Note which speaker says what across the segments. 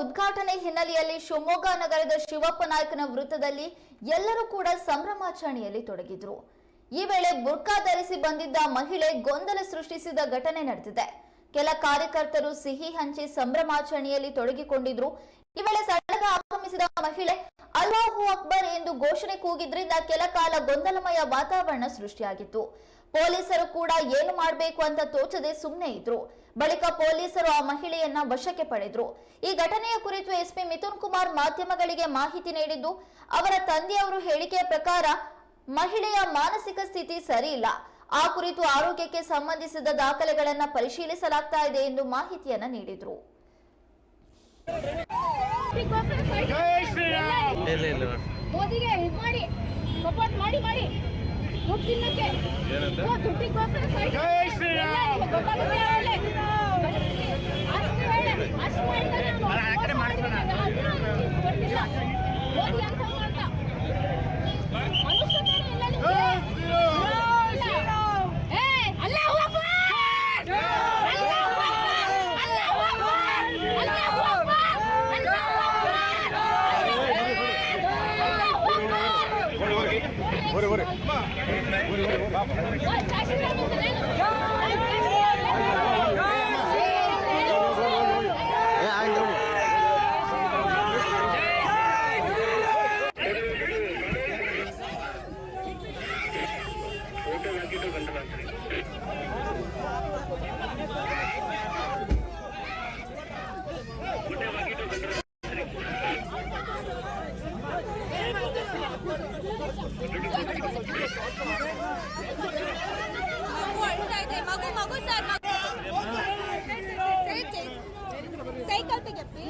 Speaker 1: ಉದ್ಘಾಟನೆ ಹಿನ್ನೆಲೆಯಲ್ಲಿ ಶಿವಮೊಗ್ಗ ನಗರದ ಶಿವಪ್ಪ ನಾಯಕನ ವೃತ್ತದಲ್ಲಿ ಎಲ್ಲರೂ ಕೂಡ ಸಂಭ್ರಮಾಚರಣೆಯಲ್ಲಿ ತೊಡಗಿದ್ರು. ಈ ವೇಳೆ ಬುರ್ಕಾ ಧರಿಸಿ ಬಂದಿದ್ದ ಮಹಿಳೆ ಗೊಂದಲ ಸೃಷ್ಟಿಸಿದ ಘಟನೆ ನಡೆದಿದೆ. ಕೆಲ ಕಾರ್ಯಕರ್ತರು ಸಿಹಿ ಹಂಚಿ ಸಂಭ್ರಮಾಚರಣೆಯಲ್ಲಿ ತೊಡಗಿಕೊಂಡಿದ್ರು. ಈ ವೇಳೆ ಸಡಗ ಆಗಮಿಸಿದ ಮಹಿಳೆ, ಅಲ್ಲಾಹು ಅಕ್ಬರ್ ಎಂದು ಘೋಷಣೆ ಕೂಗಿದ್ರಿಂದ ಕೆಲ ಕಾಲ ಗೊಂದಲಮಯ ವಾತಾವರಣ ಸೃಷ್ಟಿಯಾಗಿತ್ತು. ಪೊಲೀಸರು ಕೂಡ ಏನು ಮಾಡಬೇಕು ಅಂತ ತೋಚದೆ ಸುಮ್ಮನೆ ಇದ್ರು. ಬಳಿಕ ಪೊಲೀಸರು ಆ ಮಹಿಳೆಯನ್ನ ವಶಕ್ಕೆ ಪಡೆದ್ರು. ಈ ಘಟನೆಯ ಕುರಿತು ಎಸ್ಪಿ ಮಿಥುನ್ ಕುಮಾರ್ ಮಾಧ್ಯಮಗಳಿಗೆ ಮಾಹಿತಿ ನೀಡಿದ್ದು, ಅವರ ತಂದೆಯವರು ಹೇಳಿಕೆಯ ಪ್ರಕಾರ ಮಹಿಳೆಯ ಮಾನಸಿಕ ಸ್ಥಿತಿ ಸರಿಯಿಲ್ಲ. ಆ ಕುರಿತು ಆರೋಗ್ಯಕ್ಕೆ ಸಂಬಂಧಿಸಿದ ದಾಖಲೆಗಳನ್ನ ಪರಿಶೀಲಿಸಲಾಗ್ತಾ ಇದೆ ಎಂದು ಮಾಹಿತಿಯನ್ನ ನೀಡಿದ್ರು.
Speaker 2: ಮೋದಿಗೆ ಇದು ಮಾಡಿ ಸಪೋರ್ಟ್ ಮಾಡಿ ಮಾಡಿ. ದುಡ್ಡು ತಿನ್ನಕ್ಕೆ. ಓ, ದುಡ್ಡಿಗೆ ಗೊತ್ತಾಗುತ್ತೆ ಅಷ್ಟು ಹೇಳಿ, ಅಷ್ಟು ಮಾಡಿದ್ರೆ ನಾನು vote ಮಾಡಿದ್ದೀನಿ. ಅದನ್ನ ನಿಮ್ಗೆ ಗೊತ್ತಿಲ್ಲ. ಮೋದಿ ಅಂತ ಮಾಡ್ದ. ಅನುಷ್ಠಾನ ಇಲ್ಲ ನಿಮ್ಗೆ? ಇಲ್ಲ. ಏ, ಅಲ್ಲಾಹು ಅಕ್ಬರ್! ಅಲ್ಲಾಹು ಅಕ್ಬರ್! ಅಲ್ಲಾಹು ಅಕ್ಬರ್! ಅಲ್ಲಾಹು ಅಕ್ಬರ್! ಅಲ್ಲಾಹು ಅಕ್ಬರ್!
Speaker 3: ಏ ಹಂಗೆ
Speaker 2: ಮಗು ಸೈಕಲ್ ತೆಗೆಪ್ಪಿ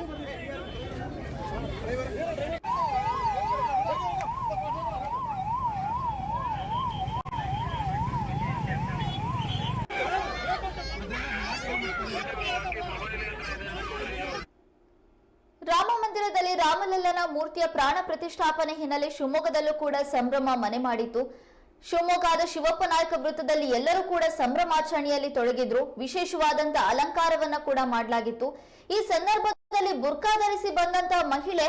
Speaker 1: ರಾಮ ಮಂದಿರದಲ್ಲಿ ರಾಮಲಲ್ಲನ ಮೂರ್ತಿಯ ಪ್ರಾಣ ಪ್ರತಿಷ್ಠಾಪನೆ ಹಿನ್ನೆಲೆ ಶಿವಮೊಗ್ಗದಲ್ಲೂ ಕೂಡ ಸಂಭ್ರಮ ಮನೆ ಮಾಡಿತ್ತು. ಶಿವಮೊಗ್ಗದ ಶಿವಪ್ಪ ನಾಯಕ ವೃತ್ತದಲ್ಲಿ ಎಲ್ಲರೂ ಕೂಡ ಸಂಭ್ರಮಾಚರಣೆಯಲ್ಲಿ ತೊಡಗಿದ್ರು. ವಿಶೇಷವಾದಂತ ಅಲಂಕಾರವನ್ನ ಕೂಡ ಮಾಡಲಾಗಿತ್ತು. ಈ ಸಂದರ್ಭದಲ್ಲಿ ಬುರ್ಕಾ ಧರಿಸಿ ಬಂದಂತ ಮಹಿಳೆ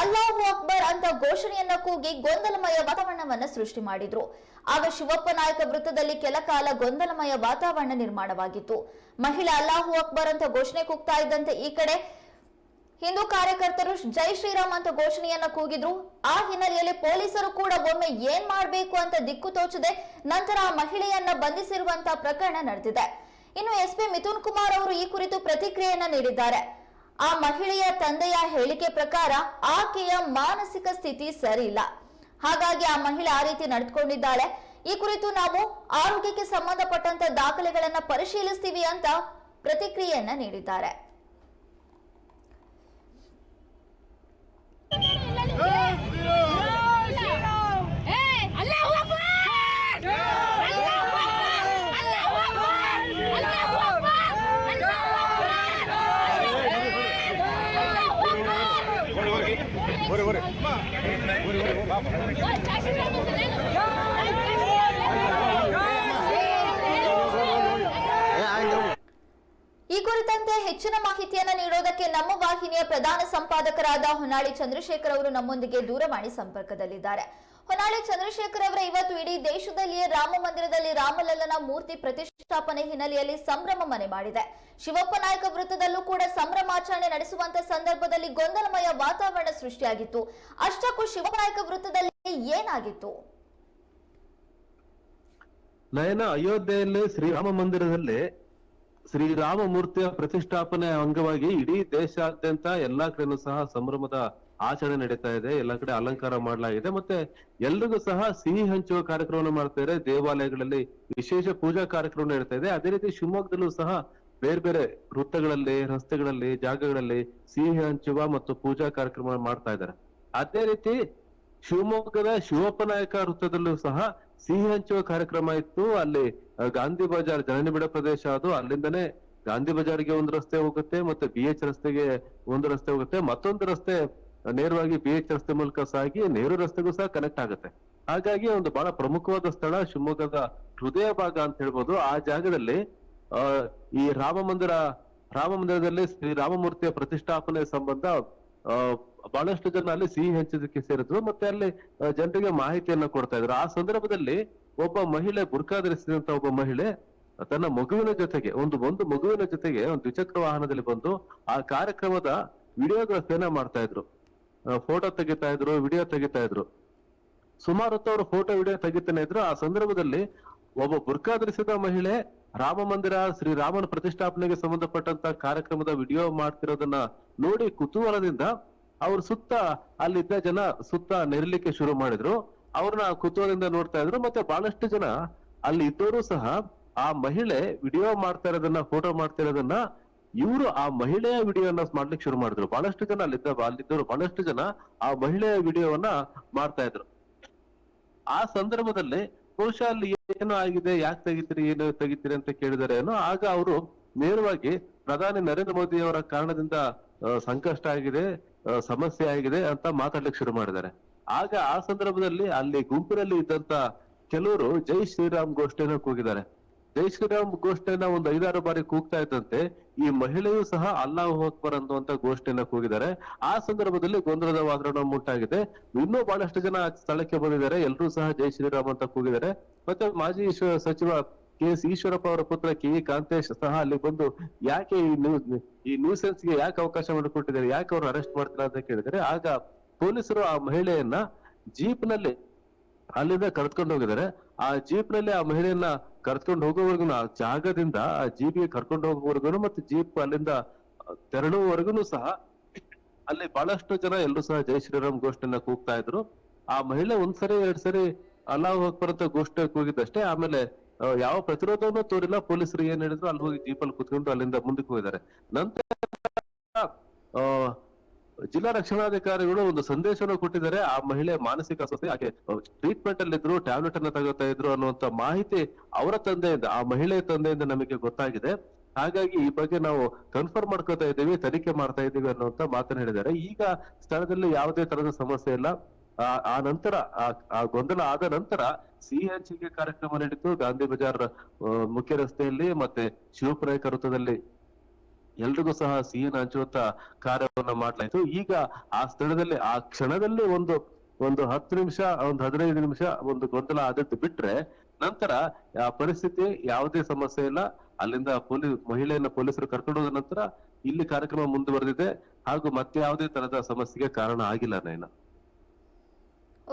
Speaker 1: ಅಲ್ಲಾಹು ಅಕ್ಬರ್ ಅಂತ ಘೋಷಣೆಯನ್ನ ಕೂಗಿ ಗೊಂದಲಮಯ ವಾತಾವರಣವನ್ನ ಸೃಷ್ಟಿ ಮಾಡಿದ್ರು. ಆಗ ಶಿವಪ್ಪ ನಾಯಕ ವೃತ್ತದಲ್ಲಿ ಕೆಲ ಕಾಲ ಗೊಂದಲಮಯ ವಾತಾವರಣ ನಿರ್ಮಾಣವಾಗಿತ್ತು. ಮಹಿಳೆ ಅಲ್ಲಾಹು ಅಕ್ಬರ್ ಅಂತ ಘೋಷಣೆ ಕೂಗ್ತಾ ಇದ್ದಂತೆ ಈ ಕಡೆ ಹಿಂದೂ ಕಾರ್ಯಕರ್ತರು ಜೈ ಶ್ರೀರಾಮ್ ಅಂತ ಘೋಷಣೆಯನ್ನ ಕೂಗಿದ್ರು. ಆ ಹಿನ್ನೆಲೆಯಲ್ಲಿ ಪೊಲೀಸರು ಕೂಡ ಒಮ್ಮೆ ಏನ್ ಮಾಡಬೇಕು ಅಂತ ದಿಕ್ಕು ತೋಚದೆ ನಂತರ ಆ ಮಹಿಳೆಯನ್ನ ಬಂಧಿಸಿರುವಂತಹ ಪ್ರಕರಣ ನಡೆದಿದೆ. ಇನ್ನು ಎಸ್ ಪಿ ಮಿಥುನ್ ಕುಮಾರ್ ಅವರು ಈ ಕುರಿತು ಪ್ರತಿಕ್ರಿಯೆಯನ್ನ ನೀಡಿದ್ದಾರೆ. ಆ ಮಹಿಳೆಯ ತಂದೆಯ ಹೇಳಿಕೆ ಪ್ರಕಾರ ಆಕೆಯ ಮಾನಸಿಕ ಸ್ಥಿತಿ ಸರಿ ಇಲ್ಲ ಹಾಗಾಗಿ ಆ ಮಹಿಳೆ ಆ ರೀತಿ ನಡೆದುಕೊಂಡಿದ್ದಾಳೆ. ಈ ಕುರಿತು ನಾವು ಆರೋಗ್ಯಕ್ಕೆ ಸಂಬಂಧಪಟ್ಟಂತ ದಾಖಲೆಗಳನ್ನ ಪರಿಶೀಲಿಸ್ತೀವಿ ಅಂತ ಪ್ರತಿಕ್ರಿಯೆಯನ್ನ ನೀಡಿದ್ದಾರೆ
Speaker 2: ಏ, ಅಲ್ಲಾಹು ಅಕ್ಬರ್! ಅಲ್ಲಾಹು ಅಕ್ಬರ್! ಅಲ್ಲಾಹು ಅಕ್ಬರ್! ಅಲ್ಲಾಹು ಅಕ್ಬರ್! ಅಲ್ಲಾಹು ಅಕ್ಬರ್! ಓ, ಜಾಸ್ತಿ
Speaker 3: ಏ ಹಂಗೆ
Speaker 1: ಈ ಕುರಿತಂತೆ ಹೆಚ್ಚಿನ ಮಾಹಿತಿಯನ್ನು ನೀಡೋದಕ್ಕೆ ನಮ್ಮ ವಾಹಿನಿಯ ಪ್ರಧಾನ ಸಂಪಾದಕರಾದ ಹೊನ್ನಾಳಿ ಚಂದ್ರಶೇಖರ್ ಅವರು ನಮ್ಮೊಂದಿಗೆ ದೂರವಾಣಿ ಸಂಪರ್ಕದಲ್ಲಿದ್ದಾರೆ. ಹೊನ್ನಾಳಿ ಚಂದ್ರಶೇಖರ್ ಅವರ ಇವತ್ತು ಇಡೀ ದೇಶದಲ್ಲಿಯೇ ರಾಮ ಮಂದಿರದಲ್ಲಿ ರಾಮಲಲ್ಲನ ಮೂರ್ತಿ ಪ್ರತಿಷ್ಠಾಪನೆ ಹಿನ್ನೆಲೆಯಲ್ಲಿ ಸಂಭ್ರಮ ಮನೆ ಮಾಡಿದೆ. ಶಿವಪ್ಪ ನಾಯಕ ವೃತ್ತದಲ್ಲೂ ಕೂಡ ಸಂಭ್ರಮಾಚರಣೆ ನಡೆಸುವಂತ ಸಂದರ್ಭದಲ್ಲಿ ಗೊಂದಲಮಯ ವಾತಾವರಣ ಸೃಷ್ಟಿಯಾಗಿತ್ತು. ಅಷ್ಟಕ್ಕೂ ಶಿವಪ್ಪ ನಾಯಕ ವೃತ್ತದಲ್ಲಿ ಏನಾಗಿತ್ತು?
Speaker 3: ನಯನ ಅಯೋಧ್ಯೆಯಲ್ಲಿ ಶ್ರೀರಾಮ ಮಂದಿರದಲ್ಲಿ ಶ್ರೀರಾಮ ಮೂರ್ತಿಯ ಪ್ರತಿಷ್ಠಾಪನೆ ಅಂಗವಾಗಿ ಇಡೀ ದೇಶಾದ್ಯಂತ ಎಲ್ಲಾ ಕಡೆನೂ ಸಹ ಸಂಭ್ರಮದ ಆಚರಣೆ ನಡೀತಾ ಇದೆ, ಎಲ್ಲಾ ಕಡೆ ಅಲಂಕಾರ ಮಾಡಲಾಗಿದೆ, ಮತ್ತೆ ಎಲ್ರಿಗೂ ಸಹ ಸಿಹಿ ಹಂಚುವ ಕಾರ್ಯಕ್ರಮವನ್ನು ಮಾಡ್ತಾ ಇದ್ದಾರೆ. ದೇವಾಲಯಗಳಲ್ಲಿ ವಿಶೇಷ ಪೂಜಾ ಕಾರ್ಯಕ್ರಮ ನಡೀತಾ ಇದೆ. ಅದೇ ರೀತಿ ಶಿವಮೊಗ್ಗದಲ್ಲೂ ಸಹ ಬೇರೆ ಬೇರೆ ವೃತ್ತಗಳಲ್ಲಿ, ರಸ್ತೆಗಳಲ್ಲಿ, ಜಾಗಗಳಲ್ಲಿ ಸಿಹಿ ಹಂಚುವ ಮತ್ತು ಪೂಜಾ ಕಾರ್ಯಕ್ರಮ ಮಾಡ್ತಾ ಇದ್ದಾರೆ. ಅದೇ ರೀತಿ ಶಿವಮೊಗ್ಗದ ಶಿವಪ್ಪ ನಾಯಕ ವೃತ್ತದಲ್ಲೂ ಸಹ ಸಿಹಿ ಹಂಚುವ ಕಾರ್ಯಕ್ರಮ ಇತ್ತು. ಅಲ್ಲಿ ಗಾಂಧಿ ಬಜಾರ್, ಜನನಿಬಿಡ ಪ್ರದೇಶ ಅದು. ಅಲ್ಲಿಂದನೇ ಗಾಂಧಿ ಬಜಾರ್ಗೆ ಒಂದು ರಸ್ತೆ ಹೋಗುತ್ತೆ, ಮತ್ತೆ ಬಿ ಎಚ್ ರಸ್ತೆಗೆ ಒಂದು ರಸ್ತೆ ಹೋಗುತ್ತೆ. ಮತ್ತೊಂದು ರಸ್ತೆ ನೇರವಾಗಿ ಬಿ ಎಚ್ ರಸ್ತೆ ಮೂಲಕ ಸಾಗಿ ನೆಹರು ರಸ್ತೆಗೂ ಸಹ ಕನೆಕ್ಟ್ ಆಗುತ್ತೆ. ಹಾಗಾಗಿ ಒಂದು ಬಹಳ ಪ್ರಮುಖವಾದ ಸ್ಥಳ ಶಿವಮೊಗ್ಗದ ಹೃದಯ ಭಾಗ ಅಂತ ಹೇಳ್ಬೋದು. ಆ ಜಾಗದಲ್ಲಿ ಈ ರಾಮ ಮಂದಿರ, ರಾಮ ಮಂದಿರದಲ್ಲಿ ಶ್ರೀ ರಾಮಮೂರ್ತಿಯ ಪ್ರತಿಷ್ಠಾಪನೆ ಸಂಬಂಧ ಬಹಳಷ್ಟು ಜನ ಅಲ್ಲಿ ಸಿಹಿ ಹಂಚೋದಕ್ಕೆ ಸೇರಿದ್ರು. ಮತ್ತೆ ಅಲ್ಲಿ ಜನರಿಗೆ ಮಾಹಿತಿಯನ್ನ ಕೊಡ್ತಾ ಇದ್ರು. ಆ ಸಂದರ್ಭದಲ್ಲಿ ಒಬ್ಬ ಮಹಿಳೆ ಬುರ್ಕಾ ಧರಿಸಿದಂತ ಒಬ್ಬ ಮಹಿಳೆ ತನ್ನ ಮಗುವಿನ ಜೊತೆಗೆ, ಒಂದು ಒಂದು ಮಗುವಿನ ಜೊತೆಗೆ ಒಂದು ದ್ವಿಚಕ್ರ ವಾಹನದಲ್ಲಿ ಬಂದು ಆ ಕಾರ್ಯಕ್ರಮದ ವಿಡಿಯೋಗ್ರಫಿಯನ್ನ ಮಾಡ್ತಾ ಇದ್ರು. ಫೋಟೋ ತೆಗಿತಾ ಇದ್ರು ವಿಡಿಯೋ ತೆಗಿತಾ ಇದ್ರು. ಸುಮಾರು ಹೊತ್ತು ಅವರು ಫೋಟೋ ವಿಡಿಯೋ ತೆಗಿತಾನೆ ಇದ್ರು. ಆ ಸಂದರ್ಭದಲ್ಲಿ ಒಬ್ಬ ಬುರ್ಕಾ ಧರಿಸಿದ ಮಹಿಳೆ ರಾಮ ಮಂದಿರ ಶ್ರೀರಾಮನ ಪ್ರತಿಷ್ಠಾಪನೆಗೆ ಸಂಬಂಧಪಟ್ಟಂತ ಕಾರ್ಯಕ್ರಮದ ವಿಡಿಯೋ ಮಾಡ್ತಿರೋದನ್ನ ನೋಡಿ ಕುತೂಹಲದಿಂದ ಅವ್ರ ಸುತ್ತ ಅಲ್ಲಿದ್ದ ಜನ ಸುತ್ತ ನೆರಲಿಕ್ಕೆ ಶುರು ಮಾಡಿದ್ರು. ಅವ್ರನ್ನ ಕುತೂಹಲದಿಂದ ನೋಡ್ತಾ ಇದ್ರು. ಮತ್ತೆ ಬಹಳಷ್ಟು ಜನ ಅಲ್ಲಿ ಇದ್ದವರು ಸಹ ಆ ಮಹಿಳೆ ವಿಡಿಯೋ ಮಾಡ್ತಾ ಇರೋದನ್ನ ಫೋಟೋ ಮಾಡ್ತಾ ಇರೋದನ್ನ ಇವರು ಆ ಮಹಿಳೆಯ ವಿಡಿಯೋನ ಮಾಡ್ಲಿಕ್ಕೆ ಶುರು ಮಾಡಿದ್ರು. ಬಹಳಷ್ಟು ಜನ ಅಲ್ಲಿದ್ದ ಅಲ್ಲಿದ್ದವರು ಬಹಳಷ್ಟು ಜನ ಆ ಮಹಿಳೆಯ ವಿಡಿಯೋವನ್ನ ಮಾಡ್ತಾ ಇದ್ರು. ಆ ಸಂದರ್ಭದಲ್ಲಿ ಬಹುಶಃ ಅಲ್ಲಿ ಏನು ಆಗಿದೆ, ಯಾಕೆ ತೆಗಿತೀರಿ, ಏನು ತೆಗಿತೀರಿ ಅಂತ ಕೇಳಿದರೆ ಏನೋ ಆಗ ಅವರು ನೇರವಾಗಿ ಪ್ರಧಾನಿ ನರೇಂದ್ರ ಮೋದಿ ಅವರ ಕಾರಣದಿಂದ ಸಂಕಷ್ಟ ಆಗಿದೆ ಸಮಸ್ಯೆ ಆಗಿದೆ ಅಂತ ಮಾತಾಡ್ಲಿಕ್ಕೆ ಶುರು ಮಾಡಿದ್ದಾರೆ. ಆಗ ಆ ಸಂದರ್ಭದಲ್ಲಿ ಅಲ್ಲಿ ಗುಂಪಿನಲ್ಲಿ ಇದ್ದಂತ ಕೆಲವರು ಜೈ ಶ್ರೀರಾಮ್ ಗೋಷ್ಠಿಯನ್ನು ಕೂಗಿದ್ದಾರೆ. ಜೈ ಶ್ರೀರಾಮ್ ಘೋಷಣೆನ ಒಂದು ಐದಾರು ಬಾರಿ ಕೂಗ್ತಾ ಇದ್ದಂತೆ ಈ ಮಹಿಳೆಯೂ ಸಹ ಅಲ್ಲಾಹ್ ಅಕ್ಬರ್ ಅನ್ನುವಂತ ಘೋಷಣೆಯನ್ನ ಕೂಗಿದ್ದಾರೆ. ಆ ಸಂದರ್ಭದಲ್ಲಿ ಗೊಂದಲದ ವಾತಾವರಣ ಉಂಟಾಗಿದೆ. ಇನ್ನೂ ಬಹಳಷ್ಟು ಜನ ಸ್ಥಳಕ್ಕೆ ಬಂದಿದ್ದಾರೆ. ಎಲ್ಲರೂ ಸಹ ಜೈ ಶ್ರೀರಾಮ್ ಅಂತ ಕೂಗಿದ್ದಾರೆ. ಮತ್ತೆ ಮಾಜಿ ಸಚಿವ ಕೆ ಎಸ್ ಈಶ್ವರಪ್ಪ ಅವರ ಪುತ್ರ ಕೆ ಇ ಕಾಂತೇಶ್ ಸಹ ಅಲ್ಲಿ ಬಂದು ಯಾಕೆ ಈ ನ್ಯೂಸ್ ಈ ನ್ಯೂಸೆನ್ಸ್ಗೆ ಯಾಕೆ ಅವಕಾಶ ಮಾಡಿಕೊಟ್ಟಿದ್ದಾರೆ? ಯಾಕೆ ಅವರು ಅರೆಸ್ಟ್ ಮಾಡ್ತಾರೆ ಅಂತ ಕೇಳಿದರೆ ಆಗ ಪೊಲೀಸರು ಆ ಮಹಿಳೆಯನ್ನ ಜೀಪ್ನಲ್ಲಿ ಅಲ್ಲಿಂದ ಕರೆದುಕೊಂಡು ಹೋಗಿದ್ದಾರೆ. ಆ ಜೀಪ್ನಲ್ಲಿ ಆ ಮಹಿಳೆಯನ್ನ ಕರ್ಕೊಂಡು ಹೋಗೋವರೆಗೂ ಆ ಜಾಗದಿಂದ ಆ ಜೀಪ್ಗೆ ಕರ್ಕೊಂಡು ಹೋಗೋವರೆಗೂ ಮತ್ತೆ ಜೀಪ್ ಅಲ್ಲಿಂದ ತೆರಳುವವರೆಗೂ ಸಹ ಅಲ್ಲಿ ಬಹಳಷ್ಟು ಜನ ಎಲ್ಲರೂ ಸಹ ಜೈ ಶ್ರೀರಾಮ್ ಘೋಷಣೆಯನ್ನ ಕೂಗ್ತಾ ಇದ್ರು. ಆ ಮಹಿಳೆ ಒಂದ್ಸರಿ ಎರಡ್ ಸರಿ ಅಲ್ಲಾಹ್ ಅಕ್ಬರ್ ಅಂತ ಘೋಷಣೆ ಕೂಗಿದಷ್ಟೇ ಆಮೇಲೆ ಯಾವ ಪ್ರತಿರೋಧವನ್ನು ತೋರಿಲ್ಲ. ಪೊಲೀಸರು ಏನ್ ಹೇಳಿದ್ರು, ಅಲ್ಲಿ ಹೋಗಿ ಜೀಪಲ್ಲಿ ಕುತ್ಕೊಂಡು ಅಲ್ಲಿಂದ ಮುಂದಕ್ಕೆ ಹೋಗಿದ್ದಾರೆ. ನಂತರ ಜಿಲ್ಲಾ ರಕ್ಷಣಾಧಿಕಾರಿಗಳು ಒಂದು ಸಂದೇಶವನ್ನು ಕೊಟ್ಟಿದ್ದಾರೆ. ಆ ಮಹಿಳೆ ಮಾನಸಿಕ ಅಸ್ವಸ್ಥೆ, ಆಕೆ ಟ್ರೀಟ್ಮೆಂಟ್ ಅಲ್ಲಿ ಇದ್ರು ಟ್ಯಾಬ್ಲೆಟ್ ಅನ್ನ ತಗೋತಾ ಇದ್ರು ಅನ್ನುವಂತ ಮಾಹಿತಿ ಅವರ ತಂದೆಯಿಂದ, ಆ ಮಹಿಳೆಯ ತಂದೆಯಿಂದ ನಮಗೆ ಗೊತ್ತಾಗಿದೆ. ಹಾಗಾಗಿ ಈ ಬಗ್ಗೆ ನಾವು ಕನ್ಫರ್ಮ್ ಮಾಡ್ಕೋತಾ ಇದ್ದೀವಿ, ತನಿಖೆ ಮಾಡ್ತಾ ಇದ್ದೀವಿ ಅನ್ನುವಂತ ಮಾತನ್ನ ಹೇಳಿದ್ದಾರೆ. ಈಗ ಸ್ಥಳದಲ್ಲಿ ಯಾವುದೇ ತರದ ಸಮಸ್ಯೆ ಇಲ್ಲ. ಆ ನಂತರ, ಆ- ಗೊಂದಲ ಆದ ನಂತರ ಹಂಚಿಕೆ ಕಾರ್ಯಕ್ರಮ ನಡೀತು ಗಾಂಧಿ ಬಜಾರ್ ಮುಖ್ಯ ರಸ್ತೆಯಲ್ಲಿ ಮತ್ತೆ ಶಿವಪುರಾಯಕ ವೃತ್ತದಲ್ಲಿ ಎಲ್ರಿಗೂ ಸಹ ಸಿಎನ್ ಹಂಚುವಂತ ಕಾರ್ಯವನ್ನ ಮಾಡ್ಲಾಯ್ತು. ಈಗ ಆ ಸ್ಥಳದಲ್ಲಿ ಆ ಕ್ಷಣದಲ್ಲಿ ಒಂದು ಒಂದು ಹತ್ತು ನಿಮಿಷ ಒಂದು ಹದಿನೈದು ನಿಮಿಷ ಒಂದು ಗೊಂದಲ ಆದದ್ದು ಬಿಟ್ರೆ ನಂತರ ಆ ಪರಿಸ್ಥಿತಿ ಯಾವುದೇ ಸಮಸ್ಯೆ ಇಲ್ಲ. ಅಲ್ಲಿಂದ ಪೊಲೀಸ್ ಮಹಿಳೆಯನ್ನ ಪೊಲೀಸರು ಕರ್ಕೊಂಡು ಹೋದ ನಂತರ ಇಲ್ಲಿ ಕಾರ್ಯಕ್ರಮ ಮುಂದುವರೆದಿದೆ. ಹಾಗೂ ಮತ್ತೆ ಯಾವುದೇ ತರದ ಸಮಸ್ಯೆಗೆ ಕಾರಣ ಆಗಿಲ್ಲ ನಯನ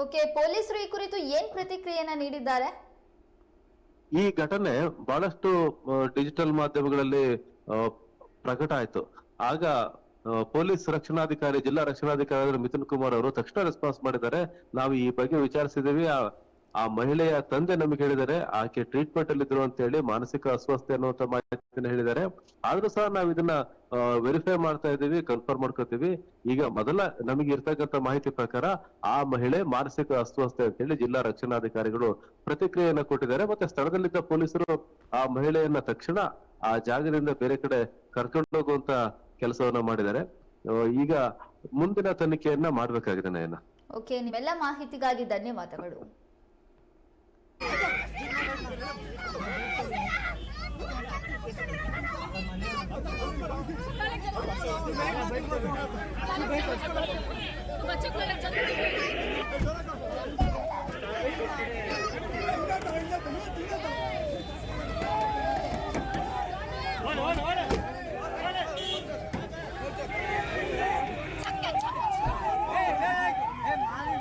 Speaker 1: ಓಕೆ ಪೊಲೀಸರು ಈ ಕುರಿತು ಏನ್ ಪ್ರತಿಕ್ರಿಯೆಯನ್ನ ನೀಡಿದ್ದಾರೆ?
Speaker 3: ಈ ಘಟನೆ ಬಹಳಷ್ಟು ಡಿಜಿಟಲ್ ಮಾಧ್ಯಮಗಳಲ್ಲಿ ಪ್ರಕಟ ಆಯ್ತು. ಆಗ ಪೊಲೀಸ್ ರಕ್ಷಣಾಧಿಕಾರಿ, ಜಿಲ್ಲಾ ರಕ್ಷಣಾಧಿಕಾರಿ ಮಿಥುನ್ ಕುಮಾರ್ ಅವರು ತಕ್ಷಣ ರೆಸ್ಪಾನ್ಸ್ ಮಾಡಿದ್ದಾರೆ. ನಾವು ಈ ಬಗ್ಗೆ ವಿಚಾರಿಸಿದೀವಿ ಆ ಆ ಮಹಿಳೆಯ ತಂದೆ ನಮಗೆ ಹೇಳಿದರೆ ಆಕೆ ಟ್ರೀಟ್ಮೆಂಟ್ ಅಲ್ಲಿ ಇದ್ರು ಅಂತ ಹೇಳಿ ಮಾನಸಿಕ ಅಸ್ವಸ್ಥೆ ಅನ್ನುವಂತ ಮಾಹಿತಿಯನ್ನು ಹೇಳಿದ್ದಾರೆ. ಆದ್ರೂ ಸಹ ನಾವು ಇದನ್ನ ವೆರಿಫೈ ಮಾಡ್ತಾ ಇದೀವಿ ಕನ್ಫರ್ಮ್ ಮಾಡ್ಕೋತೀವಿ. ಈಗ ಮೊದಲ ನಮಗೆ ಇರ್ತಕ್ಕಂಥ ಮಾಹಿತಿ ಪ್ರಕಾರ ಆ ಮಹಿಳೆ ಮಾನಸಿಕ ಅಸ್ವಸ್ಥೆ ಅಂತ ಹೇಳಿ ಜಿಲ್ಲಾ ರಕ್ಷಣಾಧಿಕಾರಿಗಳು ಪ್ರತಿಕ್ರಿಯೆಯನ್ನ ಕೊಟ್ಟಿದ್ದಾರೆ. ಮತ್ತೆ ಸ್ಥಳದಲ್ಲಿದ್ದ ಪೊಲೀಸರು ಆ ಮಹಿಳೆಯನ್ನ ತಕ್ಷಣ ಆ ಜಾಗದಿಂದ ಬೇರೆ ಕಡೆ ಕರ್ಕೊಂಡು ಹೋಗುವಂತ ಕೆಲಸವನ್ನ ಮಾಡಿದ್ದಾರೆ. ಈಗ ಮುಂದಿನ ತನಿಖೆಯನ್ನ ಮಾಡ್ಬೇಕಾಗಿದೆ ನಯನ.
Speaker 1: ಓಕೆ ನಿಮ್ಮೆಲ್ಲ ಮಾಹಿತಿಗಾಗಿ ಧನ್ಯವಾದಗಳು.